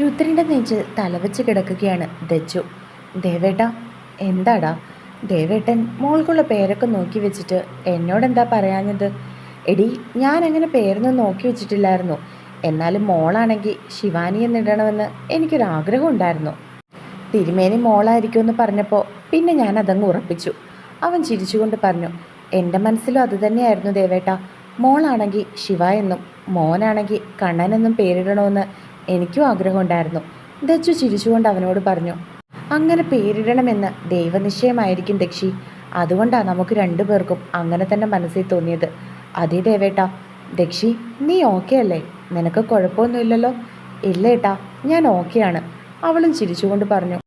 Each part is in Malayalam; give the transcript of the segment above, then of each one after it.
രുദ്രന്റെ നെഞ്ചിൽ തലവെച്ച് കിടക്കുകയാണ് ദച്ചു. ദേവേട്ട എന്താടാ? ദേവേട്ടൻ മോൾക്കുള്ള പേരൊക്കെ നോക്കി വെച്ചിട്ട് എന്നോടെന്താ പറയാഞ്ഞത്? എടി ഞാൻ അങ്ങനെ പേരൊന്നും നോക്കി വെച്ചിട്ടില്ലായിരുന്നു. എന്നാലും മോളാണെങ്കിൽ ശിവാനി എന്നിടണമെന്ന് എനിക്കൊരാഗ്രഹം ഉണ്ടായിരുന്നു. തിരുമേനി മോളായിരിക്കുമെന്ന് പറഞ്ഞപ്പോൾ പിന്നെ ഞാൻ അതങ്ങ് ഉറപ്പിച്ചു. അവൻ ചിരിച്ചുകൊണ്ട് പറഞ്ഞു എന്റെ മനസ്സിലും അതുതന്നെയായിരുന്നു ദേവേട്ട. മോളാണെങ്കിൽ ശിവ എന്നും മോനാണെങ്കിൽ കണ്ണനെന്നും പേരിടണമെന്ന് എനിക്കും ആഗ്രഹമുണ്ടായിരുന്നു. ദച്ചു ചിരിച്ചുകൊണ്ട് അവനോട് പറഞ്ഞു അങ്ങനെ പേരിടണമെന്ന് ദൈവനിശ്ചയമായിരിക്കും ദക്ഷി. അതുകൊണ്ടാണ് നമുക്ക് രണ്ടു പേർക്കും അങ്ങനെ തന്നെ മനസ്സിൽ തോന്നിയത്. അതേ ദേവേട്ട ദക്ഷി നീ ഓക്കെ അല്ലേ? നിനക്ക് കുഴപ്പമൊന്നുമില്ലല്ലോ? ഇല്ല ഏട്ടാ ഞാൻ ഓക്കെയാണ് അവളും ചിരിച്ചുകൊണ്ട് പറഞ്ഞു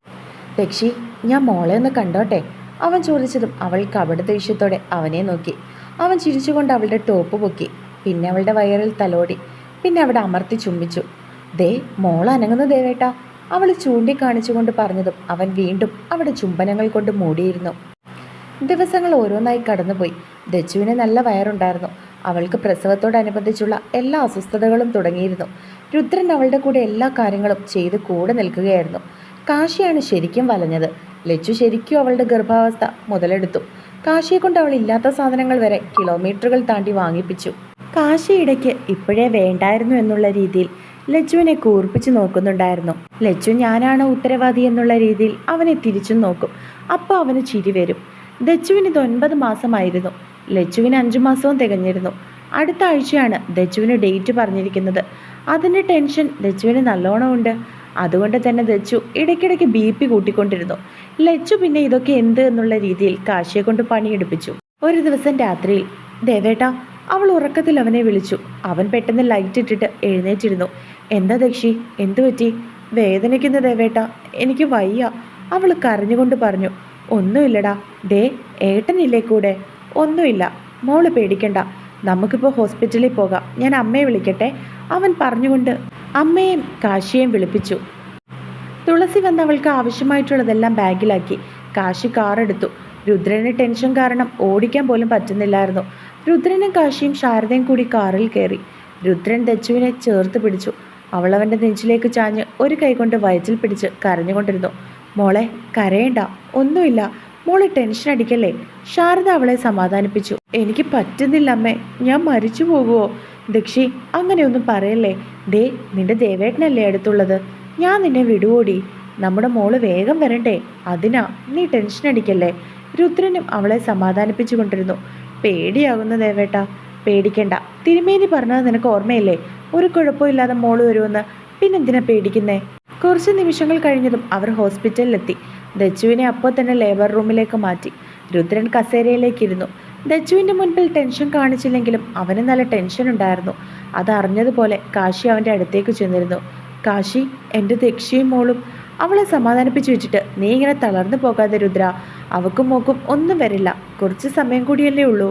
ദക്ഷി ഞാൻ മോളെ ഒന്ന് കണ്ടോട്ടെ? അവൻ ചോദിച്ചതും അവൾ കപട ദേഷ്യത്തോടെ അവനെ നോക്കി. അവൻ ചിരിച്ചുകൊണ്ട് അവളുടെ ടോപ്പ് പൊക്കി പിന്നെ അവളുടെ വയറിൽ തലോടി പിന്നെ അവിടെ അമർത്തി ചുംബിച്ചു. ദേ മോൾ അനങ്ങുന്ന ദേവേട്ട അവൾ ചൂണ്ടിക്കാണിച്ചുകൊണ്ട് പറഞ്ഞതും അവൻ വീണ്ടും അവിടെ ചുംബനങ്ങൾ കൊണ്ട് മൂടിയിരുന്നു. ദിവസങ്ങൾ ഓരോന്നായി കടന്നുപോയി. ദച്ചുവിന് നല്ല വയറുണ്ടായിരുന്നു. അവൾക്ക് പ്രസവത്തോടനുബന്ധിച്ചുള്ള എല്ലാ അസ്വസ്ഥതകളും തുടങ്ങിയിരുന്നു. രുദ്രൻ അവളുടെ കൂടെ എല്ലാ കാര്യങ്ങളും ചെയ്ത് കൂടെ നിൽക്കുകയായിരുന്നു. കാശിയാണ് ശരിക്കും വലഞ്ഞത്. ലച്ചു ശരിക്കും അവളുടെ ഗർഭാവസ്ഥ മുതലെടുത്തു. കാശിയെ കൊണ്ട് അവൾ ഇല്ലാത്ത സാധനങ്ങൾ വരെ കിലോമീറ്ററുകൾ താണ്ടി വാങ്ങിപ്പിച്ചു. കാശി ഇടയ്ക്ക് ഇപ്പോഴേ വേണ്ടായിരുന്നു എന്നുള്ള രീതിയിൽ ലച്ചുവിനെ കൂർപ്പിച്ച് നോക്കുന്നുണ്ടായിരുന്നു. ലച്ചു ഞാനാണ് ഉത്തരവാദി എന്നുള്ള രീതിയിൽ അവനെ തിരിച്ചു നോക്കും. അപ്പോൾ അവന് ചിരി വരും. ദച്ചുവിന് ഇത് ഒൻപത് മാസമായിരുന്നു. ലച്ചുവിന് അഞ്ചു മാസവും തികഞ്ഞിരുന്നു. അടുത്ത ആഴ്ചയാണ് ദച്ചുവിന് ഡേറ്റ് പറഞ്ഞിരിക്കുന്നത്. അതിന്റെ ടെൻഷൻ ദച്ചുവിന് നല്ലോണം ഉണ്ട് അതുകൊണ്ട് തന്നെ ദച്ചു ഇടയ്ക്കിടയ്ക്ക് ബി പി കൂട്ടിക്കൊണ്ടിരുന്നു. ലച്ചു പിന്നെ ഇതൊക്കെ എന്ത് എന്നുള്ള രീതിയിൽ കാശിയെ കൊണ്ട് പണിയെടുപ്പിച്ചു. ഒരു ദിവസം രാത്രിയിൽ ദേവേട്ട അവൾ ഉറക്കത്തിൽ അവനെ വിളിച്ചു. അവൻ പെട്ടെന്ന് ലൈറ്റ് ഇട്ടിട്ട് എഴുന്നേറ്റിരുന്നു. എന്താ ദക്ഷി? എന്തു പറ്റി? വേദനിക്കുന്ന ദേവേട്ട എനിക്ക് വയ്യ. അവൾ കരഞ്ഞുകൊണ്ട് പറഞ്ഞു ഒന്നുമില്ലടാ. ദേ ഏട്ടനില്ലേ കൂടെ? ഒന്നുമില്ല. മോൾ പേടിക്കണ്ട. നമുക്കിപ്പോൾ ഹോസ്പിറ്റലിൽ പോകാം. ഞാൻ അമ്മയെ വിളിക്കട്ടെ. അവൻ പറഞ്ഞുകൊണ്ട് അമ്മയെയും കാശിയെയും വിളിപ്പിച്ചു. തുളസി വന്ന് അവൾക്ക് ആവശ്യമായിട്ടുള്ളതെല്ലാം ബാഗിലാക്കി. കാശി കാറെടുത്തു. രുദ്രന് ടെൻഷൻ കാരണം ഓടിക്കാൻ പോലും പറ്റുന്നില്ലായിരുന്നു. രുദ്രനും കാശിയും ശാരദയും കൂടി കാറിൽ കയറി. രുദ്രൻ ദച്ചുവിനെ ചേർത്ത് പിടിച്ചു. അവൾ അവന്റെ നെഞ്ചിലേക്ക് ചാഞ്ഞ് ഒരു കൈ കൊണ്ട് വയറ്റിൽ പിടിച്ച് കരഞ്ഞുകൊണ്ടിരുന്നു. മോളെ കരയണ്ട. ഒന്നുമില്ല. മോളെ ടെൻഷൻ അടിക്കല്ലേ? ശാരദ അവളെ സമാധാനിപ്പിച്ചു. എനിക്ക് പറ്റുന്നില്ല അമ്മേ. ഞാൻ മരിച്ചു പോകുമോ ദക്ഷി അങ്ങനെയൊന്നും പറയല്ലേ. ദേ നിന്റെ ദേവേട്ടനല്ലേ അടുത്തുള്ളത്. ഞാൻ നിന്നെ വിടുവോടി. നമ്മുടെ മോൾ വേഗം വരണ്ടേ? അതിനാ നീ ടെൻഷൻ അടിക്കല്ലേ? രുദ്രനും അവളെ സമാധാനിപ്പിച്ചു കൊണ്ടിരുന്നു പേടിയാകുന്ന ദേവേട്ട. പേടിക്കണ്ട. തിരുമേനി പറഞ്ഞത് നിനക്ക് ഓർമ്മയില്ലേ? ഒരു കുഴപ്പമില്ലാതെ മോൾ വരുമെന്ന്. പിന്നെന്തിനാ പേടിക്കുന്നേ? കുറച്ച് നിമിഷങ്ങൾ കഴിഞ്ഞതും അവർ ഹോസ്പിറ്റലിലെത്തി. ദച്ചുവിനെ അപ്പോൾ തന്നെ ലേബർ റൂമിലേക്ക് മാറ്റി. രുദ്രൻ കസേരയിലേക്കിരുന്നു. ദച്ചുവിന്റെ മുൻപിൽ ടെൻഷൻ കാണിച്ചില്ലെങ്കിലും അവന് നല്ല ടെൻഷൻ ഉണ്ടായിരുന്നു. അതറിഞ്ഞതുപോലെ കാശി അവന്റെ അടുത്തേക്ക് ചെന്നിരുന്നു. കാശി എന്റെ ദക്ഷിയും മോളും അവളെ സമാധാനിപ്പിച്ചു വെച്ചിട്ട് നീ ഇങ്ങനെ തളർന്നു പോകാതെ രുദ്ര അവക്കും മോക്കും ഒന്നും വരില്ല. കുറച്ച് സമയം കൂടിയല്ലേ ഉള്ളൂ.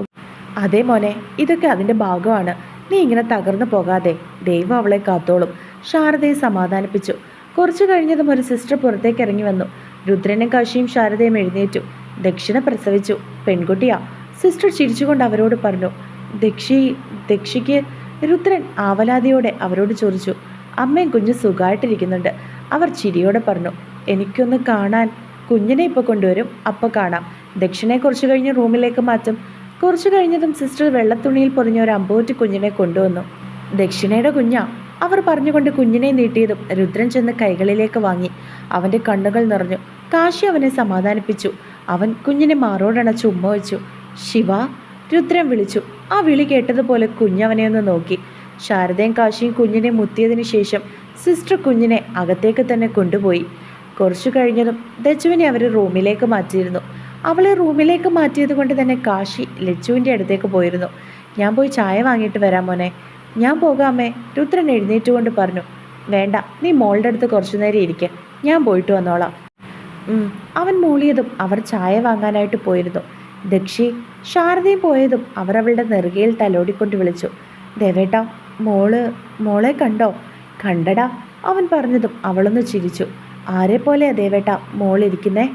അതേ മോനെ ഇതൊക്കെ അതിന്റെ ഭാഗമാണ്. നീ ഇങ്ങനെ തകർന്നു പോകാതെ ദൈവം അവളെ കാത്തോളും. ശാരദയെ സമാധാനിപ്പിച്ചു. കുറച്ചു കഴിഞ്ഞതും ഒരു സിസ്റ്റർ പുറത്തേക്ക് ഇറങ്ങി വന്നു. രുദ്രനും കാശിയും ശാരദയും എഴുന്നേറ്റു. ദക്ഷിണ പ്രസവിച്ചു. പെൺകുട്ടിയാ. സിസ്റ്റർ ചിരിച്ചുകൊണ്ട് അവരോട് പറഞ്ഞു ദക്ഷി ദക്ഷിക്ക് രുദ്രൻ ആവലാതിയോടെ അവരോട് ചോദിച്ചു അമ്മയും കുഞ്ഞ് സുഖമായിട്ടിരിക്കുന്നുണ്ട് അവർ ചിരിയോടെ പറഞ്ഞു എനിക്കൊന്ന് കാണാൻ കുഞ്ഞിനെ ഇപ്പോൾ കൊണ്ടുവരും അപ്പോൾ കാണാം. ദക്ഷിണെ കുറച്ച് കഴിഞ്ഞ് റൂമിലേക്ക് മാറ്റും. കുറച്ചു കഴിഞ്ഞതും സിസ്റ്റർ വെള്ളത്തുണിയിൽ പൊതിഞ്ഞ ഒരു അമ്പൂറ്റി കുഞ്ഞിനെ കൊണ്ടുവന്നു. ദക്ഷിണയുടെ കുഞ്ഞാ അവർ പറഞ്ഞുകൊണ്ട് കുഞ്ഞിനെ നീട്ടിയതും രുദ്രൻ ചെന്ന് കൈകളിലേക്ക് വാങ്ങി അവന്റെ കണ്ണുകൾ നിറഞ്ഞു. കാശി അവനെ സമാധാനിപ്പിച്ചു. അവൻ കുഞ്ഞിനെ മാറോടണച്ച് ഉമ്മ വെച്ചു. ശിവ രുദ്രൻ വിളിച്ചു. ആ വിളി കേട്ടതുപോലെ കുഞ്ഞവനെ ഒന്ന് നോക്കി. ശാരദയും കാശിയും കുഞ്ഞിനെ മുത്തിയതിനു ശേഷം സിസ്റ്റർ കുഞ്ഞിനെ അകത്തേക്ക് തന്നെ കൊണ്ടുപോയി. കുറച്ചു കഴിഞ്ഞതും ദച്ചുവിനെ അവർ റൂമിലേക്ക് മാറ്റിയിരുന്നു. അവളെ റൂമിലേക്ക് മാറ്റിയത് കൊണ്ട് തന്നെ കാശി ലച്ചുവിന്റെ അടുത്തേക്ക് പോയിരുന്നു. ഞാൻ പോയി ചായ വാങ്ങിയിട്ട് വരാം മോനെ. ഞാൻ പോകാമേ രുദ്രൻ എഴുന്നേറ്റുകൊണ്ട് പറഞ്ഞു. വേണ്ട നീ മോളുടെ അടുത്ത് കുറച്ചു നേരം ഇരിക്കുക ഞാൻ പോയിട്ട് വന്നോളാം. അവൻ മൂളിയതും അവർ ചായ വാങ്ങാനായിട്ട് പോയിരുന്നു. ദക്ഷി ശാരദയും പോയതും അവർ അവളുടെ നെറുകയിൽ തലോടിക്കൊണ്ട് വിളിച്ചു. ദേവേട്ട മോൾ മോളെ കണ്ടോ? കണ്ടടാ അവൻ പറഞ്ഞതും അവളൊന്ന് ചിരിച്ചു. ആരെ പോലെയാ ദേവേട്ടാ മോളിരിക്കുന്നേ?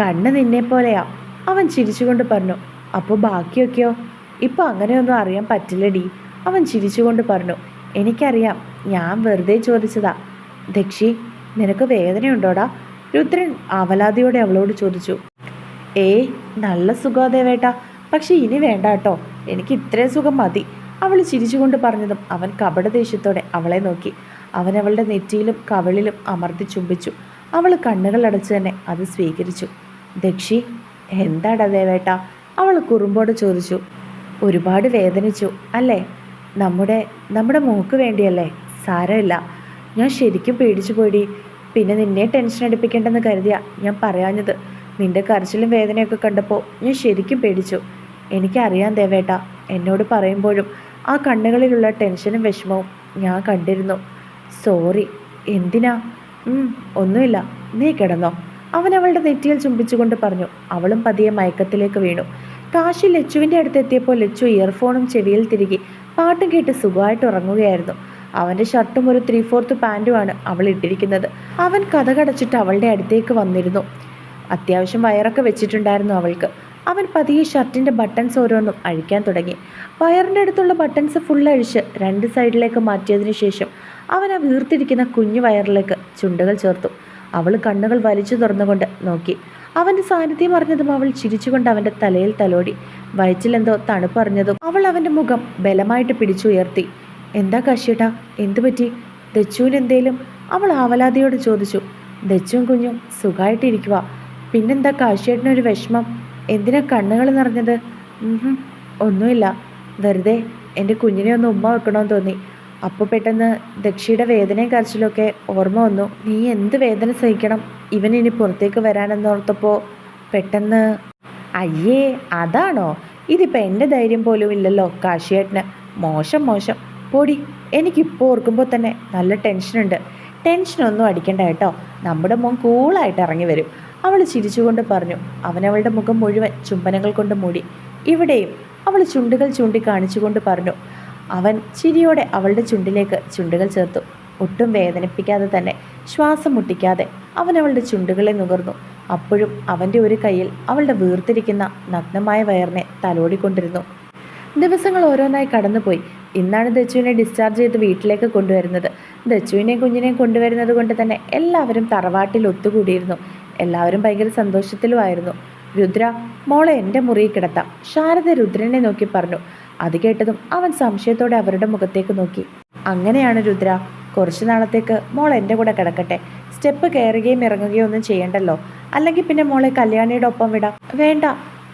കണ്ണ് നിന്നെ പോലെയാ. അവൻ ചിരിച്ചുകൊണ്ട് പറഞ്ഞു അപ്പോൾ ബാക്കിയൊക്കെയോ? ഇപ്പോൾ അങ്ങനെയൊന്നും അറിയാൻ പറ്റില്ലടി. അവൻ ചിരിച്ചുകൊണ്ട് പറഞ്ഞു എനിക്കറിയാം ഞാൻ വെറുതെ ചോദിച്ചതാ. ദക്ഷി നിനക്ക് വേദനയുണ്ടോടാ? രുദ്രൻ അവലാതിയോടെ അവളോട് ചോദിച്ചു ഏ നല്ല സുഖാ ദേവേട്ട പക്ഷെ ഇനി വേണ്ട കേട്ടോ. എനിക്ക് ഇത്രയും സുഖം മതി. അവൾ ചിരിച്ചുകൊണ്ട് പറഞ്ഞതും അവൻ കപടദേഷ്യത്തോടെ അവളെ നോക്കി. അവൻ അവളുടെ നെറ്റിയിലും കവളിലും അമർത്തി ചുംബിച്ചു. അവൾ കണ്ണുകൾ അടച്ചു തന്നെ അത് സ്വീകരിച്ചു. ദക്ഷി എന്താടാ ദേവേട്ട? അവൾ കുറുമ്പോട് ചോദിച്ചു. ഒരുപാട് വേദനിച്ചു അല്ലേ? നമ്മുടെ നമ്മുടെ മോക്ക് വേണ്ടിയല്ലേ? സാരമില്ല. ഞാൻ ശരിക്കും പേടിച്ചു പോയി പിന്നെ നിന്നെ ടെൻഷൻ അടിപ്പിക്കേണ്ടെന്ന് കരുതിയാ ഞാൻ പറയാഞ്ഞത്. നിന്റെ കരച്ചിലും വേദനയൊക്കെ കണ്ടപ്പോൾ ഞാൻ ശരിക്കും പേടിച്ചു. എനിക്കറിയാം ദേവേട്ട എന്നോട് പറയുമ്പോഴും ആ കണ്ണുകളിലുള്ള ടെൻഷനും വിഷമവും ഞാൻ കണ്ടിരുന്നു. സോറി എന്തിനാ? ഒന്നുമില്ല. നീ കിടന്നോ. അവൻ അവളുടെ നെറ്റിയിൽ ചുംബിച്ചുകൊണ്ട് പറഞ്ഞു അവളും പതിയെ മയക്കത്തിലേക്ക് വീണു. കാശി ലച്ചുവിന്റെ അടുത്ത് എത്തിയപ്പോൾ ലച്ചു ഇയർഫോണും ചെവിയിൽ തിരികെ. പാട്ടും കേട്ട് സുഖമായിട്ട് ഉറങ്ങുകയായിരുന്നു. അവന്റെ ഷർട്ടും ഒരു ത്രീ ഫോർത്ത് പാന്റുമാണ് അവൾ ഇട്ടിരിക്കുന്നത്. അവൻ കഥ കടച്ചിട്ട് അവളുടെ അടുത്തേക്ക് വന്നിരുന്നു. അത്യാവശ്യം വയറൊക്കെ വെച്ചിട്ടുണ്ടായിരുന്നു അവൾക്ക്. അവൻ പതിയെ ഷർട്ടിന്റെ ബട്ടൺസ് ഓരോന്നും അഴിക്കാൻ തുടങ്ങി. വയറിന്റെ അടുത്തുള്ള ബട്ടൺസ് ഫുൾ അഴിച്ച് രണ്ട് സൈഡിലേക്ക് മാറ്റിയതിനു ശേഷം അവൻ ആ വീർത്തിരിക്കുന്ന കുഞ്ഞു വയറിലേക്ക് ചുണ്ടുകൾ ചേർത്തു. അവൾ കണ്ണുകൾ വലിച്ചു തുറന്നുകൊണ്ട് നോക്കി. അവന്റെ സാന്നിധ്യം അറിഞ്ഞതും അവൾ ചിരിച്ചുകൊണ്ട് അവന്റെ തലയിൽ തലോടി. വയറ്റിലെന്തോ തണുപ്പറിഞ്ഞതും അവൾ അവന്റെ മുഖം ബലമായിട്ട് പിടിച്ചുയർത്തി. എന്താ കാശിയേട്ടാ? എന്തു പറ്റി? ദച്ചുവിനെന്തേലും അവൾ ആവലാതിയോട് ചോദിച്ചു. ദച്ചും കുഞ്ഞും സുഖമായിട്ടിരിക്കുക പിന്നെന്താ കാശിയേട്ടനൊരു വിഷമം? എന്തിനാ കണ്ണുകൾ നിറഞ്ഞത്? ഒന്നുമില്ല. വെറുതെ എന്റെ കുഞ്ഞിനെ ഒന്ന് ഉമ്മ വെക്കണമെന്ന് തോന്നി. അപ്പോൾ പെട്ടെന്ന് ദക്ഷിയുടെ വേദനയും കരച്ചിലൊക്കെ ഓർമ്മ വന്നു. നീ എന്ത് വേദന സഹിക്കണം? ഇവൻ ഇനി പുറത്തേക്ക് വരാനെന്നോർത്തപ്പോൾ പെട്ടെന്ന് അയ്യേ അതാണോ? ഇതിപ്പോൾ എന്റെ ധൈര്യം പോലും ഇല്ലല്ലോ കാശിയേട്ടന്. മോശം മോശം. പൊടി എനിക്കിപ്പോൾ ഓർക്കുമ്പോൾ തന്നെ നല്ല ടെൻഷനുണ്ട് ടെൻഷനൊന്നും അടിക്കണ്ട കേട്ടോ. നമ്മുടെ മോൻ കൂളായിട്ട് ഇറങ്ങി വരും. അവൾ ചിരിച്ചുകൊണ്ട് പറഞ്ഞു. അവനവളുടെ മുഖം മുഴുവൻ ചുംബനങ്ങൾ കൊണ്ട് മൂടി. ഇവിടെയും. അവൾ ചുണ്ടുകൾ ചൂണ്ടി കാണിച്ചുകൊണ്ട് പറഞ്ഞു. അവൻ ചിരിയോടെ അവളുടെ ചുണ്ടിലേക്ക് ചുണ്ടുകൾ ചേർത്തു. ഒട്ടും വേദനിപ്പിക്കാതെ തന്നെ ശ്വാസം മുട്ടിക്കാതെ അവൻ അവളുടെ ചുണ്ടുകളെ നുകർന്നു. അപ്പോഴും അവന്റെ ഒരു കയ്യിൽ അവളുടെ വീർത്തിരിക്കുന്ന നഗ്നമായ വയറിനെ തലോടിക്കൊണ്ടിരുന്നു. ദിവസങ്ങൾ ഓരോന്നായി കടന്നുപോയി. ഇന്നാണ് ദച്ചുവിനെ ഡിസ്ചാർജ് ചെയ്ത് വീട്ടിലേക്ക് കൊണ്ടുവരുന്നത്. ദച്ചുവിനെയും കുഞ്ഞിനെയും കൊണ്ടുവരുന്നത് കൊണ്ട് തന്നെ എല്ലാവരും തറവാട്ടിൽ ഒത്തുകൂടിയിരുന്നു. എല്ലാവരും ഭയങ്കര സന്തോഷത്തിലുമായിരുന്നു. രുദ്ര മോളെ എന്റെ മുറിയിൽ കിടത്താം. ശാരദ രുദ്രനെ നോക്കി പറഞ്ഞു. അത് കേട്ടതും അവൻ സംശയത്തോടെ അവരുടെ മുഖത്തേക്ക് നോക്കി. അങ്ങനെയാണ് രുദ്ര. കുറച്ചു നാളത്തേക്ക് മോൾ എന്റെ കൂടെ കിടക്കട്ടെ. സ്റ്റെപ്പ് കയറുകയും ഇറങ്ങുകയും ഒന്നും ചെയ്യണ്ടല്ലോ. അല്ലെങ്കിൽ പിന്നെ മോളെ കല്യാണിയുടെ ഒപ്പം വിടാം. വേണ്ട.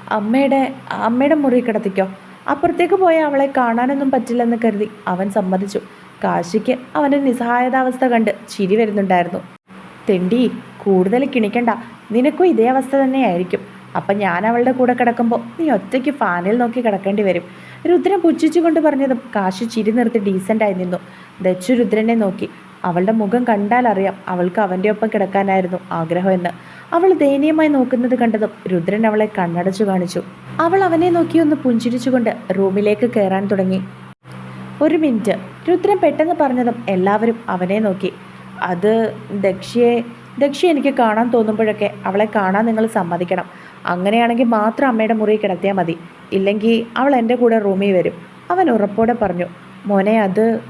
അമ്മയുടെ അമ്മയുടെ മുറി കിടത്തിക്കോ. അപ്പുറത്തേക്ക് പോയ അവളെ കാണാനൊന്നും പറ്റില്ലെന്ന് കരുതി അവൻ സമ്മതിച്ചു. കാശിക്ക് അവന്റെ നിസ്സഹായതാവസ്ഥ കണ്ട് ചിരി വരുന്നുണ്ടായിരുന്നു. തെണ്ടി കൂടുതൽ കിണിക്കണ്ട. നിനക്കും ഇതേ അവസ്ഥ തന്നെയായിരിക്കും. അപ്പം ഞാൻ അവളുടെ കൂടെ കിടക്കുമ്പോൾ നീ ഒറ്റയ്ക്ക് ഫാനിൽ നോക്കി കിടക്കേണ്ടി വരും. രുദ്രൻ പുച്ഛിച്ചുകൊണ്ട് പറഞ്ഞതും കാശി ചിരി നിർത്തി ഡീസന്റായി നിന്നു. ദച്ചു രുദ്രനെ നോക്കി. അവളുടെ മുഖം കണ്ടാൽ അറിയാം അവൾക്ക് അവന്റെ ഒപ്പം കിടക്കാനായിരുന്നു ആഗ്രഹമെന്ന്. അവൾ ദയനീയമായി നോക്കുന്നത് കണ്ടതും രുദ്രൻ അവളെ കണ്ണടച്ചു കാണിച്ചു. അവൾ അവനെ നോക്കി ഒന്ന് പുഞ്ചിരിച്ചുകൊണ്ട് റൂമിലേക്ക് കയറാൻ തുടങ്ങി. ഒരു മിനിറ്റ്. രുദ്രൻ പെട്ടെന്ന് പറഞ്ഞതും എല്ലാവരും അവനെ നോക്കി. അത് ദക്ഷിയെ ദക്ഷി എനിക്ക് കാണാൻ തോന്നുമ്പോഴൊക്കെ അവളെ കാണാൻ നിങ്ങൾ സമ്മതിക്കണം. അങ്ങനെയാണെങ്കിൽ മാത്രം അമ്മയുടെ മുറി കിടത്തിയാൽ മതി. ഇല്ലെങ്കിൽ അവൾ എന്റെ കൂടെ റൂമിൽ വരും. അവൻ ഉറപ്പോടെ പറഞ്ഞു മോനെ അത്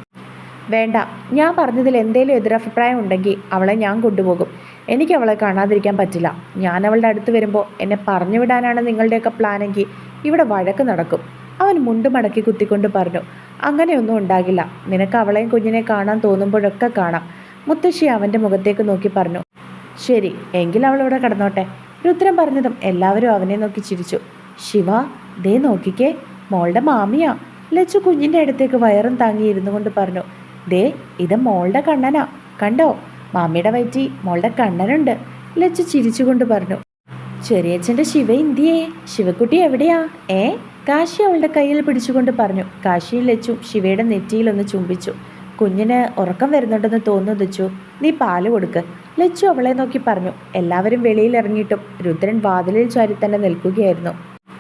വേണ്ട. ഞാൻ പറഞ്ഞതിൽ എന്തെങ്കിലും എതിരഭിപ്രായം ഉണ്ടെങ്കിൽ അവളെ ഞാൻ കൊണ്ടുപോകും. എനിക്ക് അവളെ കാണാതിരിക്കാൻ പറ്റില്ല. ഞാൻ അവളുടെ അടുത്ത് വരുമ്പോൾ എന്നെ പറഞ്ഞു വിടാനാണ് നിങ്ങളുടെയൊക്കെ പ്ലാനെങ്കിൽ ഇവിടെ വഴക്ക് നടക്കും. അവൻ മുണ്ട് മടക്കി കുത്തിക്കൊണ്ട് പറഞ്ഞു അങ്ങനെയൊന്നും ഉണ്ടാകില്ല. നിനക്ക് അവളെയും കുഞ്ഞിനെ കാണാൻ തോന്നുമ്പോഴൊക്കെ കാണാം. മുത്തശ്ശി അവന്റെ മുഖത്തേക്ക് നോക്കി പറഞ്ഞു ശരി എങ്കിൽ അവളിവിടെ കടന്നോട്ടെ. രുദ്രൻ പറഞ്ഞതും എല്ലാവരും അവനെ നോക്കി ചിരിച്ചു. ശിവ ദേ നോക്കിക്കേ മോളുടെ മാമിയാ. ലച്ചു കുഞ്ഞിന്റെ അടുത്തേക്ക് വയറും താങ്ങി ഇരുന്നു കൊണ്ട് പറഞ്ഞു ദേ ഇത് മോളുടെ കണ്ണനാ. കണ്ടോ മാമിയുടെ വയറ്റി മോളുടെ കണ്ണനുണ്ട്. ലച്ചു ചിരിച്ചുകൊണ്ട് പറഞ്ഞു ചെറിയച്ഛന്റെ ശിവ ഇന്ത്യയേ. ശിവക്കുട്ടി എവിടെയാ? ഏ? കാശി അവളുടെ കയ്യിൽ പിടിച്ചുകൊണ്ട് പറഞ്ഞു. കാശിയും ലച്ചും ശിവയുടെ നെറ്റിയിലൊന്ന് ചുംബിച്ചു. കുഞ്ഞിന് ഉറക്കം വരുന്നുണ്ടെന്ന് തോന്നുന്നു ദച്ചു. നീ പാൽ കൊടുക്ക്. ലച്ചു അവളെ നോക്കി പറഞ്ഞു. എല്ലാവരും വെളിയിൽ ഇറങ്ങിയിട്ടും രുദ്രൻ വാതിലിൽ ചാരി തന്നെ നിൽക്കുകയായിരുന്നു.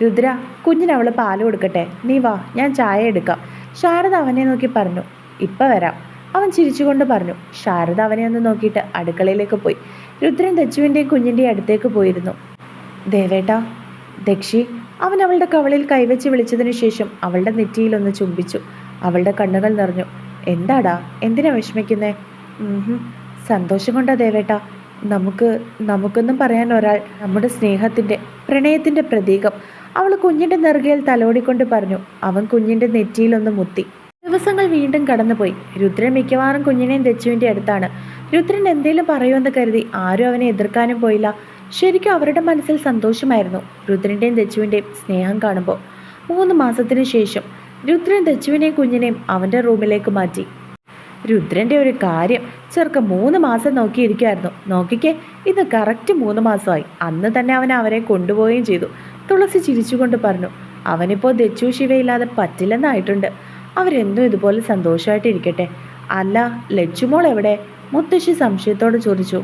രുദ്ര കുഞ്ഞിന് അവൾ പാൽ കൊടുക്കട്ടെ. നീ വാ ഞാൻ ചായ എടുക്കാം. ശാരദ അവനെ നോക്കി പറഞ്ഞു. ഇപ്പം വരാം. അവൻ ചിരിച്ചുകൊണ്ട് പറഞ്ഞു. ശാരദ അവനെ ഒന്ന് നോക്കിയിട്ട് അടുക്കളയിലേക്ക് പോയി. രുദ്രൻ ദച്ചുവിന്റെയും കുഞ്ഞിന്റെയും അടുത്തേക്ക് പോയിരുന്നു. ദേവേട്ട ദക്ഷി. അവൻ അവളുടെ കവളിൽ കൈവച്ച് വിളിച്ചതിനു ശേഷം അവളുടെ നെറ്റിയിലൊന്ന് ചുംബിച്ചു. അവളുടെ കണ്ണുകൾ നിറഞ്ഞു. എന്താടാ? എന്തിനാ വിഷമിക്കുന്നേ? സന്തോഷം കൊണ്ടാ ദേവേട്ട. നമുക്ക് നമുക്കൊന്നും പറയാൻ ഒരാൾ നമ്മുടെ സ്നേഹത്തിന്റെ പ്രണയത്തിന്റെ പ്രതീകം. അവൾ കുഞ്ഞിന്റെ നെറുകയിൽ തലോടിക്കൊണ്ട് പറഞ്ഞു. അവൻ കുഞ്ഞിന്റെ നെറ്റിയിലൊന്ന് മുത്തി. ദിവസങ്ങൾ വീണ്ടും കടന്നുപോയി. രുദ്രൻ മിക്കവാറും കുഞ്ഞിനെയും ദച്ചുവിന്റെ അടുത്താണ്. രുദ്രൻ എന്തേലും പറയുമെന്ന് കരുതി ആരും അവനെ എതിർക്കാനും പോയില്ല. ശരിക്കും അവരുടെ മനസ്സിൽ സന്തോഷമായിരുന്നു രുദ്രന്റെയും ദച്ചുവിന്റെയും സ്നേഹം കാണുമ്പോൾ. മൂന്ന് മാസത്തിനു ശേഷം രുദ്രൻ ദച്ചുവിനെയും കുഞ്ഞിനെയും അവന്റെ റൂമിലേക്ക് മാറ്റി. രുദ്രന്റെ ഒരു കാര്യം ചെറുക്കൻ മൂന്ന് മാസം നോക്കിയിരിക്കുമായിരുന്നു നോക്കിക്കേ ഇത് കറക്റ്റ് മൂന്ന് മാസമായി. അന്ന് തന്നെ അവൻ അവരെ കൊണ്ടുപോവുകയും ചെയ്തു. തുളസി ചിരിച്ചുകൊണ്ട് പറഞ്ഞു അവനിപ്പോൾ ദച്ചു ശിവയില്ലാതെ പറ്റില്ലെന്നായിട്ടുണ്ട്. അവരെന്നും ഇതുപോലെ സന്തോഷമായിട്ടിരിക്കട്ടെ അല്ല ലച്ചുമോൾ എവിടെ? മുത്തശ്ശി സംശയത്തോടെ ചോദിച്ചു.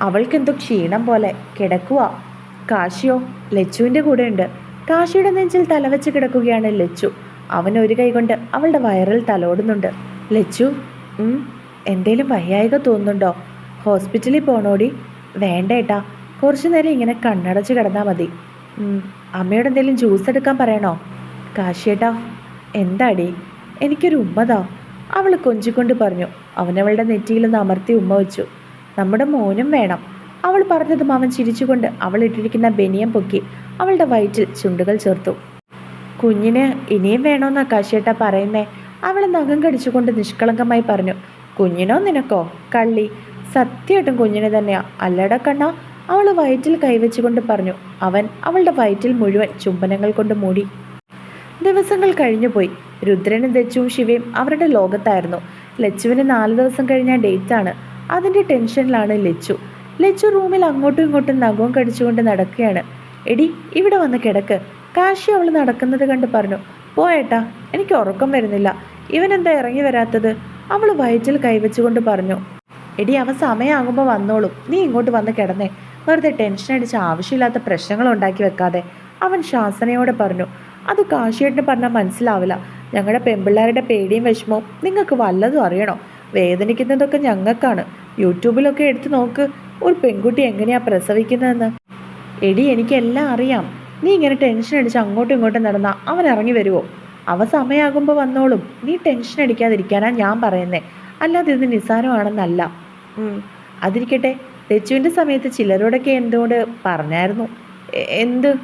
അവൾക്കെന്തോ ക്ഷീണം പോലെ കിടക്കുക കാശിയോ? ലച്ചുവിന്റെ കൂടെയുണ്ട്. കാശിയുടെ നെഞ്ചിൽ തലവെച്ച് കിടക്കുകയാണ് ലച്ചു. അവൻ ഒരു കൈകൊണ്ട് അവളുടെ വയറിൽ തലോടുന്നുണ്ട്. ലച്ചു എന്തേലും വയ്യായിക തോന്നുന്നുണ്ടോ? ഹോസ്പിറ്റലിൽ പോണോടി? വേണ്ട ഏട്ടാ കുറച്ചു നേരം ഇങ്ങനെ കണ്ണടച്ച് കിടന്നാൽ മതി. അമ്മയോട് എന്തെങ്കിലും ജ്യൂസ് എടുക്കാൻ പറയണോ? കാശിയേട്ടാ എന്താടി? എനിക്കൊരു ഉമ്മതാ. അവൾ കൊഞ്ചിക്കൊണ്ട് പറഞ്ഞു. അവനവളുടെ നെറ്റിയിലൊന്ന് അമർത്തി ഉമ്മ വെച്ചു. നമ്മുടെ മോനും വേണം. അവൾ പറഞ്ഞതും അവൻ ചിരിച്ചുകൊണ്ട് അവൾ ഇട്ടിരിക്കുന്ന ബനിയം പൊക്കി അവളുടെ വയറ്റിൽ ചുണ്ടുകൾ ചേർത്തു. കുഞ്ഞിന് ഇനിയും വേണോന്നാ കാശിയേട്ട പറയുന്നേ. അവൾ നഖം കടിച്ചുകൊണ്ട് നിഷ്കളങ്കമായി പറഞ്ഞു കുഞ്ഞിനോ നിനക്കോ? കള്ളി. സത്യമായിട്ടും കുഞ്ഞിനെ തന്നെയാ. അല്ലട കണ്ണ. അവൾ വയറ്റിൽ കൈവച്ചുകൊണ്ട് പറഞ്ഞു അവൻ അവളുടെ വയറ്റിൽ മുഴുവൻ ചുംബനങ്ങൾ കൊണ്ട് മൂടി. ദിവസങ്ങൾ കഴിഞ്ഞുപോയി രുദ്രനും ദച്ചുവും ശിവയും അവരുടെ ലോകത്തായിരുന്നു. ലച്ചുവിന് നാല് ദിവസം കഴിഞ്ഞ ഡേറ്റ് ആണ്. അതിന്റെ ടെൻഷനിലാണ് ലച്ചു. ലച്ചു റൂമിൽ അങ്ങോട്ടും ഇങ്ങോട്ടും നഖവും കടിച്ചുകൊണ്ട് നടക്കുകയാണ്. എടി ഇവിടെ വന്ന് കിടക്ക്. കാശി അവൾ നടക്കുന്നത് കണ്ട് പറഞ്ഞു പോയേട്ടാ എനിക്ക് ഉറക്കം വരുന്നില്ല. ഇവനെന്താ ഇറങ്ങി വരാത്തത്? അവൾ വയറ്റിൽ കൈവച്ചുകൊണ്ട് പറഞ്ഞു എടി അവൻ സമയമാകുമ്പോൾ വന്നോളും. നീ ഇങ്ങോട്ട് വന്ന് കിടന്നേ. വെറുതെ ടെൻഷൻ അടിച്ച് ആവശ്യമില്ലാത്ത പ്രശ്നങ്ങൾ ഉണ്ടാക്കി വെക്കാതെ. അവൻ ശാസനയോടെ പറഞ്ഞു അത് കാശിയേട്ടിന് പറഞ്ഞാൽ മനസ്സിലാവില്ല. ഞങ്ങളുടെ പെമ്പിള്ളേരുടെ പേടിയും വിഷമവും നിങ്ങൾക്ക് വല്ലതും അറിയണോ? വേദനിക്കുന്നതൊക്കെ ഞങ്ങൾക്കാണ്. യൂട്യൂബിലൊക്കെ എടുത്തു നോക്ക് ഒരു പെൺകുട്ടി എങ്ങനെയാ പ്രസവിക്കുന്നതെന്ന്? എടി എനിക്കെല്ലാം അറിയാം. നീ ഇങ്ങനെ ടെൻഷൻ അടിച്ച് അങ്ങോട്ടും ഇങ്ങോട്ടും നടന്നാൽ അവൻ ഇറങ്ങി വരുമോ അവ സമയമാകുമ്പോൾ വന്നോളും. നീ ടെൻഷൻ അടിക്കാതിരിക്കാനാ ഞാൻ പറയുന്നേ. അല്ലാതെ ഇത് നിസ്സാരമാണെന്നല്ല. അതിരിക്കട്ടെ രച്ചുവിന്റെ സമയത്ത് ചിലരോടൊക്കെ എന്തുകൊണ്ട് പറഞ്ഞായിരുന്നു? എന്ത്?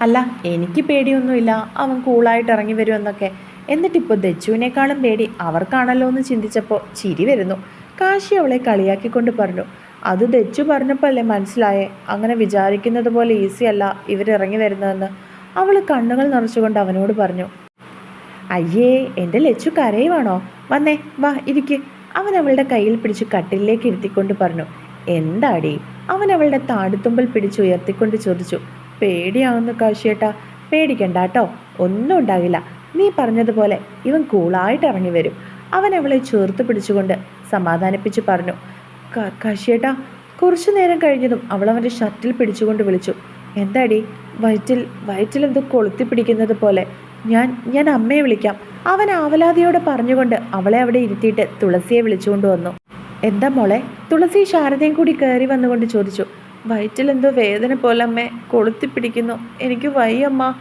അല്ല എനിക്ക് പേടിയൊന്നുമില്ല. അവൻ കൂളായിട്ട് ഇറങ്ങി വരുമെന്നൊക്കെ എന്നിട്ടിപ്പോൾ ദച്ചുവിനേക്കാളും പേടി അവർക്കാണല്ലോ എന്ന് ചിന്തിച്ചപ്പോൾ ചിരി വരുന്നു. കാശി അവളെ കളിയാക്കിക്കൊണ്ട് പറഞ്ഞു അത് ദച്ചു പറഞ്ഞപ്പോൾ അല്ലേ മനസ്സിലായേ? അങ്ങനെ വിചാരിക്കുന്നത് പോലെ ഈസി അല്ല ഇവരിറങ്ങി വരുന്നതെന്ന്. അവൾ കണ്ണുകൾ നിറച്ചുകൊണ്ട് അവനോട് പറഞ്ഞു. അയ്യേ എന്റെ ലച്ചു കരയുവാണോ? വന്നേ വാ ഇരിക്ക്. അവൻ അവളുടെ കയ്യിൽ പിടിച്ച് കട്ടിലേക്ക് ഇരുത്തിക്കൊണ്ട് പറഞ്ഞു. എന്താടി? അവൻ അവളുടെ താടുത്തുമ്പിൽ പിടിച്ച് ഉയർത്തിക്കൊണ്ട് ചോദിച്ചു. പേടിയാവുന്നു കാശിയേട്ടാ പേടിക്കണ്ട കേട്ടോ ഒന്നും ഉണ്ടാകില്ല. നീ പറഞ്ഞതുപോലെ ഇവൻ കൂളായിട്ട് ഇറങ്ങി വരും. അവൻ അവളെ ചേർത്ത് പിടിച്ചുകൊണ്ട് സമാധാനിപ്പിച്ച് പറഞ്ഞു. "ക- കാശിയേട്ടാ കുറച്ചു നേരം കഴിഞ്ഞതും അവൾ അവന്റെ ഷർട്ടിൽ പിടിച്ചുകൊണ്ട് വിളിച്ചു. എന്താടി വയറ്റിൽ എന്ത് കൊളുത്തി പിടിക്കുന്നത് പോലെ. ഞാൻ ഞാൻ അമ്മയെ വിളിക്കാം. അവൻ ആവലാതിയോടെ പറഞ്ഞുകൊണ്ട് അവളെ അവിടെ ഇരുത്തിയിട്ട് തുളസിയെ വിളിച്ചുകൊണ്ട് വന്നു. എന്താ മോളെ തുളസി ശാരദയും കൂടി കയറി വന്നുകൊണ്ട് ചോദിച്ചു. വയറ്റിൽ എന്തോ വേദന പോലെ അമ്മ കൊളുത്തി പിടിക്കുന്നു. എനിക്ക് വയ്യമ്മ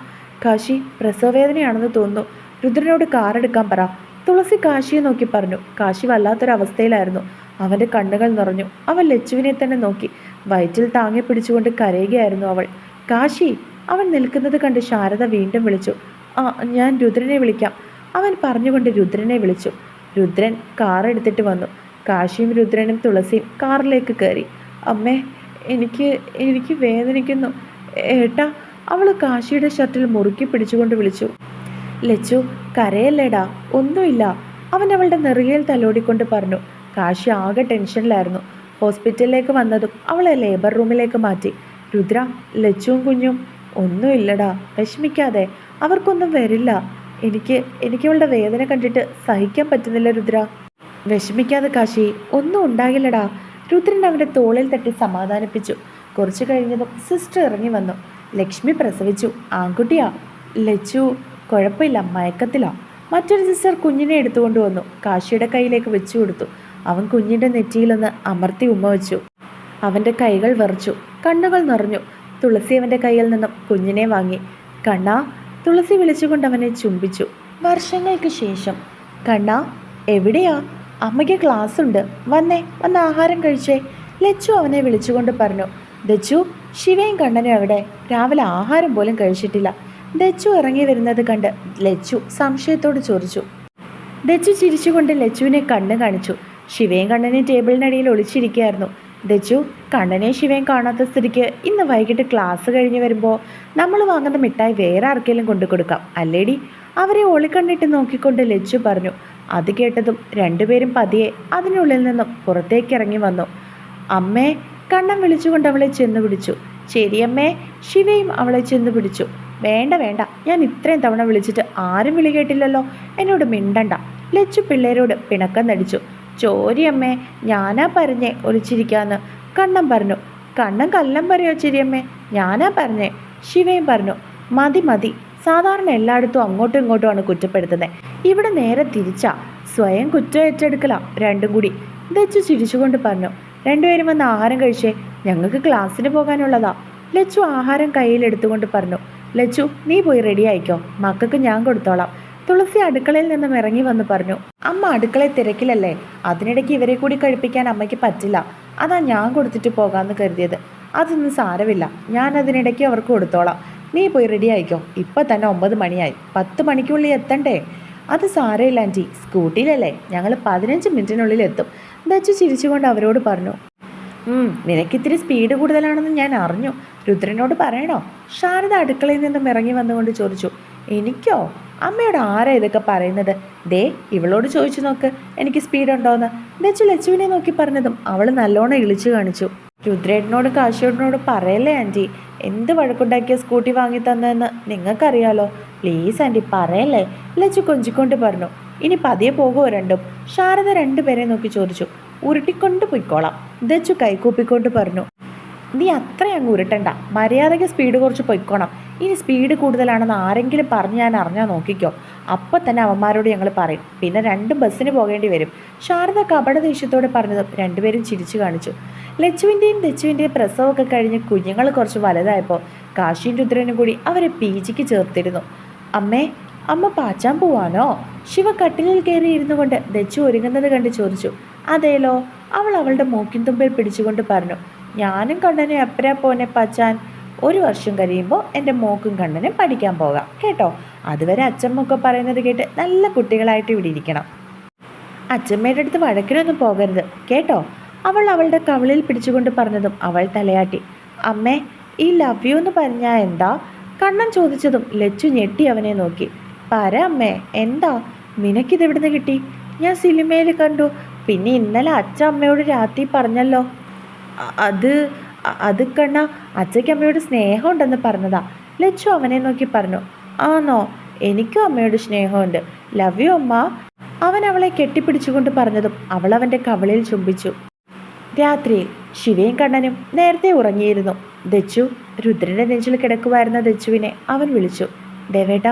കാശി പ്രസവവേദനയാണെന്ന് തോന്നുന്നു. രുദ്രനോട് കാറെടുക്കാൻ പറ. തുളസി കാശിയെ നോക്കി പറഞ്ഞു. കാശി വല്ലാത്തൊരവസ്ഥയിലായിരുന്നു. അവന്റെ കണ്ണുകൾ നിറഞ്ഞു. അവൻ ലച്ചുവിനെ തന്നെ നോക്കി. വയറ്റിൽ താങ്ങി പിടിച്ചുകൊണ്ട് കരയുകയായിരുന്നു അവൾ. കാശി അവൻ നിൽക്കുന്നത് കണ്ട് ശാരദ വീണ്ടും വിളിച്ചു. ആ ഞാൻ രുദ്രനെ വിളിക്കാം. അവൻ പറഞ്ഞുകൊണ്ട് രുദ്രനെ വിളിച്ചു. രുദ്രൻ കാർ എടുത്തിട്ട് വന്നു. കാശിയും രുദ്രനും തുളസിയും കാറിലേക്ക് കയറി. അമ്മേ എനിക്ക് എനിക്ക് വേദനിക്കുന്നു. ഏട്ടാ അവൾ കാശിയുടെ ഷർട്ടിൽ മുറുക്കി പിടിച്ചുകൊണ്ട് വിളിച്ചു. ലച്ചു കരയല്ലേടാ. ഒന്നുമില്ല. അവൻ അവളുടെ നെറുകയിൽ തലോടിക്കൊണ്ട് പറഞ്ഞു. കാശി ആകെ ടെൻഷനിലായിരുന്നു. ഹോസ്പിറ്റലിലേക്ക് വന്നതും അവളെ ലേബർ റൂമിലേക്ക് മാറ്റി. രുദ്ര ലച്ചുവും കുഞ്ഞും ഒന്നുമില്ലടാ വിഷമിക്കാതെ അവർക്കൊന്നും വരില്ല. എനിക്ക് എനിക്കവളുടെ വേദന കണ്ടിട്ട് സഹിക്കാൻ പറ്റുന്നില്ല രുദ്ര. വിഷമിക്കാതെ കാശി ഒന്നും ഉണ്ടാകില്ലടാ. രുദ്രൻ അവന്റെ തോളിൽ തട്ടി സമാധാനിപ്പിച്ചു. കുറച്ചു കഴിഞ്ഞതും സിസ്റ്റർ ഇറങ്ങി വന്നു. ലക്ഷ്മി പ്രസവിച്ചു. ആൺകുട്ടിയാ ലച്ചു കുഴപ്പമില്ല മയക്കത്തിലാ. മറ്റൊരു സിസ്റ്റർ കുഞ്ഞിനെ എടുത്തുകൊണ്ട് വന്നു. കാശിയുടെ കയ്യിലേക്ക് വെച്ചു കൊടുത്തു. അവൻ കുഞ്ഞിന്റെ നെറ്റിയിലൊന്ന് അമർത്തി ഉമ്മ വെച്ചു. അവന്റെ കൈകൾ വിറച്ചു. കണ്ണുകൾ നിറഞ്ഞു. തുളസി അവന്റെ കയ്യിൽ നിന്നും കുഞ്ഞിനെ വാങ്ങി. കണ്ണ തുളസി വിളിച്ചുകൊണ്ട് അവനെ ചുംബിച്ചു. വർഷങ്ങൾക്ക് ശേഷം കണ്ണ എവിടെയാ? അമ്മയ്ക്ക് ക്ലാസ് ഉണ്ട്. വന്നേ വന്ന് ആഹാരം കഴിച്ചേ. ലച്ചു അവനെ വിളിച്ചുകൊണ്ട് പറഞ്ഞു ദച്ചു ശിവയും കണ്ണനും അവിടെ. രാവിലെ ആഹാരം പോലും കഴിച്ചിട്ടില്ല. ദച്ചു ഇറങ്ങി വരുന്നത് കണ്ട് ലച്ചു സംശയത്തോട് ചോദിച്ചു. ദച്ചു ചിരിച്ചുകൊണ്ട് ലച്ചുവിനെ കണ്ണ് കാണിച്ചു. ശിവയും കണ്ണനും ടേബിളിനടിയിൽ ഒളിച്ചിരിക്കുകയായിരുന്നു. ദച്ചു കണ്ണനെ ശിവയും കാണാത്ത സ്ഥിതിക്ക് ഇന്ന് വൈകിട്ട് ക്ലാസ് കഴിഞ്ഞ് വരുമ്പോൾ നമ്മൾ വാങ്ങുന്ന മിഠായി വേറെ ആർക്കെങ്കിലും കൊണ്ടു കൊടുക്കാം. അല്ലേടി? അവരെ ഒളിക്കണ്ണിട്ട് നോക്കിക്കൊണ്ട് ലച്ചു പറഞ്ഞു. അത് കേട്ടതും രണ്ടുപേരും പതിയെ അതിനുള്ളിൽ നിന്നും പുറത്തേക്ക് ഇറങ്ങി വന്നു. അമ്മേ കണ്ണം വിളിച്ചുകൊണ്ട് അവളെ ചെന്ന് പിടിച്ചു. ശരിയമ്മേ ശിവയും അവളെ ചെന്ന് പിടിച്ചു. വേണ്ട വേണ്ട ഞാൻ ഇത്രയും തവണ വിളിച്ചിട്ട് ആരും വിളി കേട്ടില്ലല്ലോ. എന്നോട് മിണ്ടണ്ട. ലച്ചു പിള്ളേരോട് പിണക്കം നടിച്ചു. ചോരിയമ്മേ ഞാനാ പറഞ്ഞേ ഒളിച്ചിരിക്കാന്ന്. കണ്ണം പറഞ്ഞു. കണ്ണൻ കല്ലം പറയോ ചിരിയമ്മേ? ഞാനാ പറഞ്ഞേ. ശിവയും പറഞ്ഞു. മതി മതി. സാധാരണ എല്ലായിടത്തും അങ്ങോട്ടും ഇങ്ങോട്ടുമാണ് കുറ്റപ്പെടുത്തുന്നത് ഇവിടെ നേരെ തിരിച്ചാ. സ്വയം കുറ്റം ഏറ്റെടുക്കലാ രണ്ടും കൂടി. ലച്ചു ചിരിച്ചുകൊണ്ട് പറഞ്ഞു. രണ്ടുപേരും വന്ന് ആഹാരം കഴിച്ചേ. ഞങ്ങൾക്ക് ക്ലാസ്സിന് പോകാനുള്ളതാ. ലച്ചു ആഹാരം കയ്യിലെടുത്തുകൊണ്ട് പറഞ്ഞു. ലച്ചു നീ പോയി റെഡി ആയിക്കോ. മക്കൾക്ക് ഞാൻ കൊടുത്തോളാം. തുളസി അടുക്കളയിൽ നിന്നും ഇറങ്ങി വന്ന് പറഞ്ഞു അമ്മ അടുക്കളയിൽ തിരക്കിലല്ലേ? അതിനിടയ്ക്ക് ഇവരെ കൂടി കഴിപ്പിക്കാൻ അമ്മയ്ക്ക് പറ്റില്ല. അതാ ഞാൻ കൊടുത്തിട്ട് പോകാമെന്ന് കരുതിയത്. അതൊന്നും സാരമില്ല. ഞാൻ അതിനിടയ്ക്ക് അവർക്ക് കൊടുത്തോളാം. നീ പോയി റെഡി ആയിക്കോ. ഇപ്പം തന്നെ ഒമ്പത് മണിയായി. പത്ത് മണിക്കുള്ളിൽ എത്തണ്ടേ? അത് സാരമില്ല ആന്റി സ്കൂട്ടിയിലല്ലേ. ഞങ്ങൾ പതിനഞ്ച് മിനിറ്റിനുള്ളിൽ എത്തും. ദച്ചു ചിരിച്ചുകൊണ്ട് അവരോട് പറഞ്ഞു നിനക്കിത്തിരി സ്പീഡ് കൂടുതലാണെന്ന് ഞാൻ അറിഞ്ഞു. രുദ്രനോട് പറയണോ? ശാരദ അടുക്കളയിൽ നിന്നും ഇറങ്ങി വന്നുകൊണ്ട് ചോദിച്ചു എനിക്കോ? അമ്മയോട് ആരാ ഇതൊക്കെ പറയുന്നത്? ദേ ഇവളോട് ചോദിച്ചു നോക്ക്. എനിക്ക് സ്പീഡ് ഉണ്ടോന്ന് ദച്ചു ലച്ചുവിനെ നോക്കി പറഞ്ഞതും അവൾ നല്ലോണം ഇളിച്ചു കാണിച്ചു. രുദ്രേട്ടനോട് കാശിയോടിനോട് പറയല്ലേ ആന്റി? എന്ത് വഴക്കുണ്ടാക്കിയ സ്കൂട്ടി വാങ്ങി തന്നതെന്ന് നിങ്ങൾക്കറിയാലോ. പ്ലീസ് ആന്റി പറയല്ലേ. ലച്ചു കൊഞ്ചിക്കൊണ്ട് പറഞ്ഞു. ഇനി പതിയെ പോകുമോ രണ്ടും? ശാരദ രണ്ടുപേരെ നോക്കി ചോദിച്ചു. ഉരുട്ടിക്കൊണ്ട് പൊയ്ക്കോളാം. ദച്ചു കൈകൂപ്പിക്കൊണ്ട് പറഞ്ഞു. നീ അത്ര അങ്ങ് ഉരുട്ടണ്ട. മര്യാദയ്ക്ക് സ്പീഡ് കുറച്ച് പൊയ്ക്കോണം. ഇനി സ്പീഡ് കൂടുതലാണെന്ന് ആരെങ്കിലും പറഞ്ഞ് ഞാൻ അറിഞ്ഞാൽ നോക്കിക്കോ. അപ്പം തന്നെ അവന്മാരോട് ഞങ്ങൾ പറയും. പിന്നെ രണ്ടും ബസ്സിന് പോകേണ്ടി വരും. ശാരദ കപട ദേഷ്യത്തോടെ പറഞ്ഞതും രണ്ടുപേരും ചിരിച്ചു കാണിച്ചു. ലച്ചുവിന്റെയും ദച്ചുവിന്റെയും പ്രസവമൊക്കെ കഴിഞ്ഞ് കുഞ്ഞുങ്ങൾ കുറച്ച് വലുതായപ്പോൾ കാശിയും രുദ്രനും കൂടി അവരെ പി ജിക്ക് ചേർത്തിരുന്നു. അമ്മേ അമ്മ പാച്ചാൻ പോവാനോ? ശിവ കട്ടിലിൽ കയറി ഇരുന്നു കൊണ്ട് ദച്ചു ഒരുങ്ങുന്നത് കണ്ട് ചോദിച്ചു. അതേലോ? അവൾ അവളുടെ മൂക്കിൻ തുമ്പിൽ പിടിച്ചുകൊണ്ട് പറഞ്ഞു. ഞാനും കണ്ണനും എപ്പരാ പോനെ പച്ചാൻ? ഒരു വർഷം കഴിയുമ്പോൾ എന്റെ മോക്കും കണ്ണനും പഠിക്കാൻ പോകാം കേട്ടോ? അതുവരെ അച്ഛമ്മൊക്കെ പറയുന്നത് കേട്ട് നല്ല കുട്ടികളായിട്ട് ഇവിടെ ഇരിക്കണം. അച്ഛമ്മയുടെ അടുത്ത് വഴക്കിനൊന്നും പോകരുത് കേട്ടോ? അവൾ അവളുടെ കവിളിൽ പിടിച്ചുകൊണ്ട് പറഞ്ഞതും അവൾ തലയാട്ടി. അമ്മേ ഈ ലവ് യു എന്ന് പറഞ്ഞാൽ എന്താ? കണ്ണൻ ചോദിച്ചതും ലച്ചു ഞെട്ടി അവനെ നോക്കി. പറ അമ്മേ എന്താ? നിനക്കിതെവിടുന്ന് കിട്ടി? ഞാൻ സിനിമയിൽ കണ്ടു. പിന്നെ ഇന്നലെ അച്ഛ അമ്മയോട് രാത്രി പറഞ്ഞല്ലോ. അത് അത് കണ്ണ അച്ഛയ്ക്ക് അമ്മയോട് സ്നേഹമുണ്ടെന്ന് പറഞ്ഞതാ. ലച്ചു അവനെ നോക്കി പറഞ്ഞു ആണോ എനിക്കും അമ്മയോട് സ്നേഹമുണ്ട്. ലവ് യു അമ്മ. അവൻ അവളെ കെട്ടിപ്പിടിച്ചുകൊണ്ട് പറഞ്ഞതും അവൾ അവന്റെ കവളിൽ ചുംബിച്ചു. രാത്രിയിൽ ശിവയും കണ്ണനും നേരത്തെ ഉറങ്ങിയിരുന്നു. ദച്ചു രുദ്രന്റെ നെഞ്ചിൽ കിടക്കുമായിരുന്ന ദച്ചുവിനെ അവൻ വിളിച്ചു ദേവേട്ട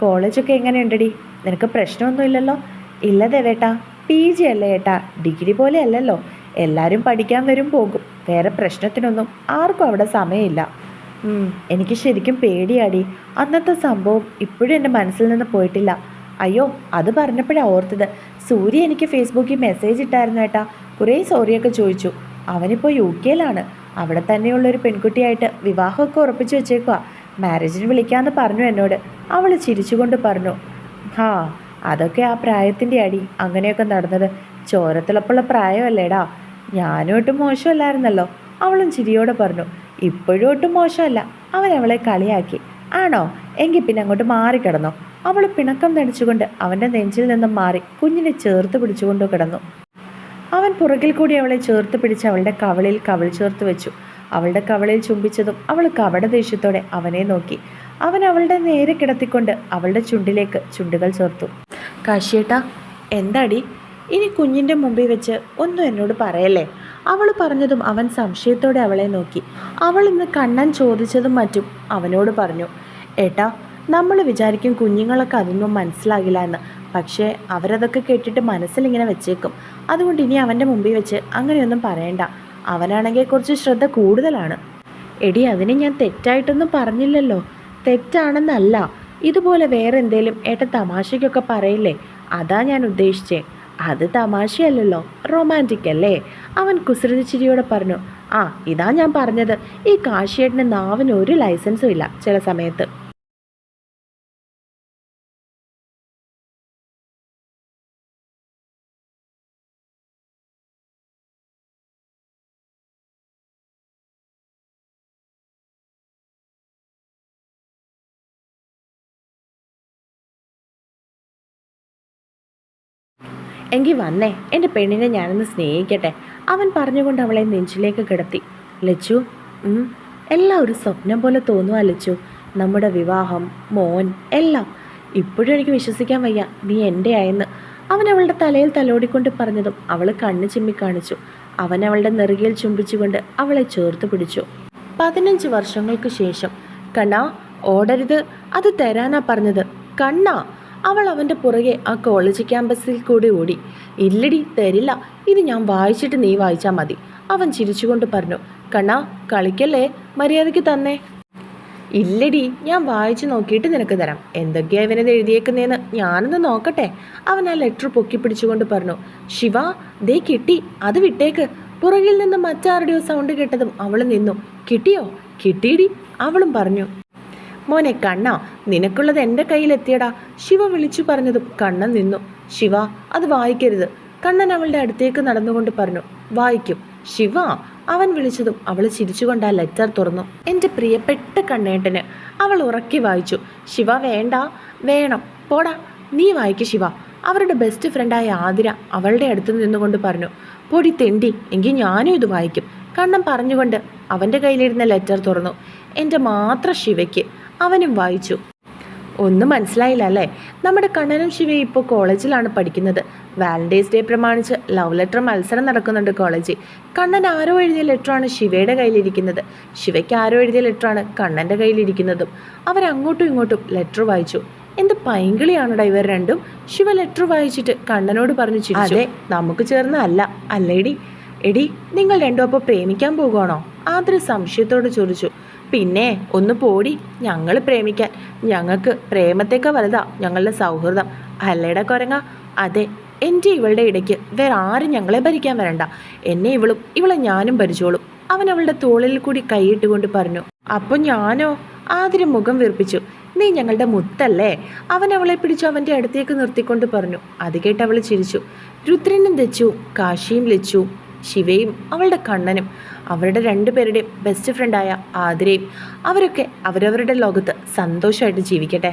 കോളേജൊക്കെ എങ്ങനെയുണ്ടടി? നിനക്ക് പ്രശ്നമൊന്നുമില്ലല്ലോ? ഇല്ല ദേവേട്ട പി ജി അല്ലേ ഏട്ടാ ഡിഗ്രി പോലെ അല്ലല്ലോ. എല്ലാവരും പഠിക്കാൻ വരും പോകും. വേറെ പ്രശ്നത്തിനൊന്നും ആർക്കും അവിടെ സമയമില്ല. എനിക്ക് ശരിക്കും പേടിയാടി. അന്നത്തെ സംഭവം ഇപ്പോഴും എന്റെ മനസ്സിൽ നിന്ന് പോയിട്ടില്ല. അയ്യോ അത് പറഞ്ഞപ്പോഴാണ് ഓർത്തത്. സൂര്യ എനിക്ക് ഫേസ്ബുക്കിൽ മെസ്സേജ് ഇട്ടായിരുന്നു ഏട്ടാ. കുറേ സോറിയൊക്കെ ചോദിച്ചു. അവനിപ്പോൾ യു കെയിലാണ്. അവിടെ തന്നെയുള്ള ഒരു പെൺകുട്ടിയായിട്ട് വിവാഹമൊക്കെ ഉറപ്പിച്ചു വെച്ചേക്കുക മാരേജിന് വിളിക്കാമെന്ന് പറഞ്ഞു എന്നോട്. അവൾ ചിരിച്ചുകൊണ്ട് പറഞ്ഞു ഹാ അതൊക്കെ ആ പ്രായത്തിന്റെ അടി അങ്ങനെയൊക്കെ നടന്നത്. ചോരത്തിളപ്പുള്ള പ്രായമല്ലേടാ. ഞാനും ഒട്ടും മോശമല്ലായിരുന്നല്ലോ. അവളും ചിരിയോടെ പറഞ്ഞു ഇപ്പോഴും ഒട്ടും മോശമല്ല. അവൻ അവളെ കളിയാക്കി. ആണോ? എങ്കിൽ പിന്നെ അങ്ങോട്ട് മാറിക്കിടന്നോ. അവൾ പിണക്കം നടിച്ചുകൊണ്ട് അവന്റെ നെഞ്ചിൽ നിന്നും മാറി കുഞ്ഞിനെ ചേർത്ത് പിടിച്ചുകൊണ്ട് കിടന്നു. അവൻ പുറകിൽ കൂടി അവളെ ചേർത്ത് പിടിച്ച് അവളുടെ കവളിൽ കവൾ ചേർത്ത് വെച്ചു. അവളുടെ കവളിൽ ചുംബിച്ചതും അവൾ കവട ദേഷ്യത്തോടെ അവനെ നോക്കി. അവൻ അവളുടെ നേരെ കിടത്തിക്കൊണ്ട് അവളുടെ ചുണ്ടിലേക്ക് ചുണ്ടുകൾ ചേർത്തു. കാശിയേട്ടാ എന്താടി? ഇനി കുഞ്ഞിന്റെ മുമ്പിൽ വെച്ച് ഒന്നും എന്നോട് പറയല്ലേ? അവൾ പറഞ്ഞതും അവൻ സംശയത്തോടെ അവളെ നോക്കി. അവൾ ഇന്ന് കണ്ണൻ ചോദിച്ചതും മറ്റും അവനോട് പറഞ്ഞു. ഏട്ടാ നമ്മൾ വിചാരിക്കും കുഞ്ഞുങ്ങളൊക്കെ അതൊന്നും മനസ്സിലാകില്ല എന്ന്. പക്ഷേ അവരതൊക്കെ കേട്ടിട്ട് മനസ്സിലിങ്ങനെ വെച്ചേക്കും. അതുകൊണ്ട് ഇനി അവന്റെ മുമ്പിൽ വെച്ച് അങ്ങനെയൊന്നും പറയണ്ട. അവനാണെങ്കിൽ കുറച്ച് ശ്രദ്ധ കൂടുതലാണ്. എടി അതിനെ ഞാൻ തെറ്റായിട്ടൊന്നും പറഞ്ഞില്ലല്ലോ. തെറ്റാണെന്നല്ല. ഇതുപോലെ വേറെ എന്തേലും ഏട്ടൻ തമാശയ്ക്കൊക്കെ പറയില്ലേ? അതാ ഞാൻ ഉദ്ദേശിച്ചേ. അത് തമാശയല്ലല്ലോ. റൊമാന്റിക് അല്ലേ? അവൻ കുസൃതി ചിരിയോടെ പറഞ്ഞു ആ ഇതാ ഞാൻ പറഞ്ഞത്. ഈ കാശിയേട്ടന് നാവിന് ഒരു ലൈസൻസും ഇല്ല ചില സമയത്ത്. എങ്കിൽ വന്നേ. എന്റെ പെണ്ണിനെ ഞാനൊന്ന് സ്നേഹിക്കട്ടെ. അവൻ പറഞ്ഞുകൊണ്ട് അവളെ നെഞ്ചിലേക്ക് കിടത്തി. ലച്ചു എല്ലാം ഒരു സ്വപ്നം പോലെ തോന്നുക ലച്ചു. നമ്മുടെ വിവാഹം മോൻ എല്ലാം. ഇപ്പോഴും എനിക്ക് വിശ്വസിക്കാൻ വയ്യ. നീ എന്റെ ആയെന്ന്. അവൻ അവളുടെ തലയിൽ തലോടിക്കൊണ്ട് പറഞ്ഞതും അവൾ കണ്ണ് ചിമ്മി കാണിച്ചു. അവൻ അവളുടെ നെറുകയിൽ ചുംബിച്ചുകൊണ്ട് അവളെ ചേർത്ത് പിടിച്ചു. പതിനഞ്ച് വർഷങ്ങൾക്ക് ശേഷം. കണ്ണാ ഓടരുത്. അത് തരാനാ പറഞ്ഞത്. കണ്ണാ അവൾ അവന്റെ പുറകെ ആ കോളേജ് ക്യാമ്പസിൽ കൂടി ഓടി. ഇല്ലടി തരില്ല. ഇത് ഞാൻ വായിച്ചിട്ട് നീ വായിച്ചാൽ മതി. അവൻ ചിരിച്ചുകൊണ്ട് പറഞ്ഞു കണ്ണാ കളിക്കല്ലേ? മര്യാദയ്ക്ക് തന്നേ. ഇല്ലടി ഞാൻ വായിച്ചു നോക്കിയിട്ട് നിനക്ക് തരാം. എന്തൊക്കെയാ ഇവനത് എഴുതിയേക്കുന്നതെന്ന് ഞാനൊന്ന് നോക്കട്ടെ. അവൻ ആ ലെറ്റർ പൊക്കി പിടിച്ചുകൊണ്ട് പറഞ്ഞു ശിവ ദേ കിട്ടി. അത് വിട്ടേക്ക്. പുറകിൽ നിന്ന് മറ്റാരുടെയോ സൗണ്ട് കേട്ടതും അവൾ നിന്നു. കിട്ടിയോ? കിട്ടിയിടി. അവളും പറഞ്ഞു മോനെ കണ്ണ നിനക്കുള്ളത് എന്റെ കയ്യിലെത്തിയടാ. ശിവ വിളിച്ചു പറഞ്ഞതും കണ്ണൻ നിന്നു. ശിവ അത് വായിക്കരുത്. കണ്ണൻ അവളുടെ അടുത്തേക്ക് നടന്നുകൊണ്ട് പറഞ്ഞു വായിക്കും. ശിവ അവൻ വിളിച്ചതും അവൾ ചിരിച്ചുകൊണ്ട് ആ ലെറ്റർ തുറന്നു. എന്റെ പ്രിയപ്പെട്ട കണ്ണേട്ടന് അവൾ ഉറക്കി വായിച്ചു. ശിവ വേണ്ട വേണം. പോടാ നീ വായിക്ക് ശിവ. അവരുടെ ബെസ്റ്റ് ഫ്രണ്ടായ ആതിര അവളുടെ അടുത്ത് നിന്നുകൊണ്ട് പറഞ്ഞു പൊടി തെണ്ടി എങ്കിൽ ഞാനും ഇത് വായിക്കും. കണ്ണൻ പറഞ്ഞുകൊണ്ട് അവന്റെ കയ്യിലിരുന്ന ലെറ്റർ തുറന്നു. എന്റെ മാത്രം ശിവയ്ക്ക് അവനും വായിച്ചു. ഒന്നും മനസ്സിലായില്ല അല്ലേ? നമ്മുടെ കണ്ണനും ശിവയും ഇപ്പോൾ കോളേജിലാണ് പഠിക്കുന്നത്. വാലന്റൈൻസ് ഡേ പ്രമാണിച്ച് ലവ് ലെറ്റർ മത്സരം നടക്കുന്നുണ്ട് കോളേജിൽ. കണ്ണൻ ആരോ എഴുതിയ ലെറ്ററാണ് ശിവയുടെ കയ്യിലിരിക്കുന്നത്. ശിവയ്ക്ക് ആരോ എഴുതിയ ലെറ്ററാണ് കണ്ണന്റെ കയ്യിലിരിക്കുന്നതും. അവരങ്ങോട്ടും ഇങ്ങോട്ടും ലെറ്റർ വായിച്ചു. എന്ത് പൈങ്കിളിയാണടാ ഇവർ രണ്ടും? ശിവ ലെറ്റർ വായിച്ചിട്ട് കണ്ണനോട് പറഞ്ഞു ചിരിച്ചു. അതെ നമുക്ക് ചേർന്ന അല്ല അല്ലേടി? എടി നിങ്ങൾ രണ്ടും അപ്പോൾ പ്രേമിക്കാൻ പോകുവാണോ? ആദ്ര സംശയത്തോട് ചോദിച്ചു. പിന്നെ ഒന്ന് പോടി ഞങ്ങൾ പ്രേമിക്കാൻ. ഞങ്ങൾക്ക് പ്രേമത്തേക്കാൾ വലുതാ ഞങ്ങളുടെ സൗഹൃദം. അല്ലേടെ കൊരങ്ങ? അതെ എന്റെ ഇവളുടെ ഇടയ്ക്ക് വേറെ ആരും ഞങ്ങളെ ഭരിക്കാൻ വരണ്ട. എന്നെ ഇവളും ഇവളെ ഞാനും ഭരിച്ചോളും. അവൻ അവളുടെ തോളിൽ കൂടി കൈയിട്ടുകൊണ്ട് പറഞ്ഞു അപ്പോൾ ഞാനോ? ആതിരി മുഖം വീർപ്പിച്ചു നീ ഞങ്ങളുടെ മുത്തല്ലേ? അവൻ അവളെ പിടിച്ചു അവന്റെ അടുത്തേക്ക് നിർത്തിക്കൊണ്ട് പറഞ്ഞു അത് കേട്ട് അവൾ ചിരിച്ചു. രുദ്രനും തെച്ചു കാശിയും ലച്ചുവും ശിവയും അവളുടെ കണ്ണനും. അവരുടെ രണ്ടുപേരുടെയും ബെസ്റ്റ് ഫ്രണ്ടായ ആതിരയും അവരൊക്കെ അവരവരുടെ ലോകത്ത് സന്തോഷമായിട്ട് ജീവിക്കട്ടെ.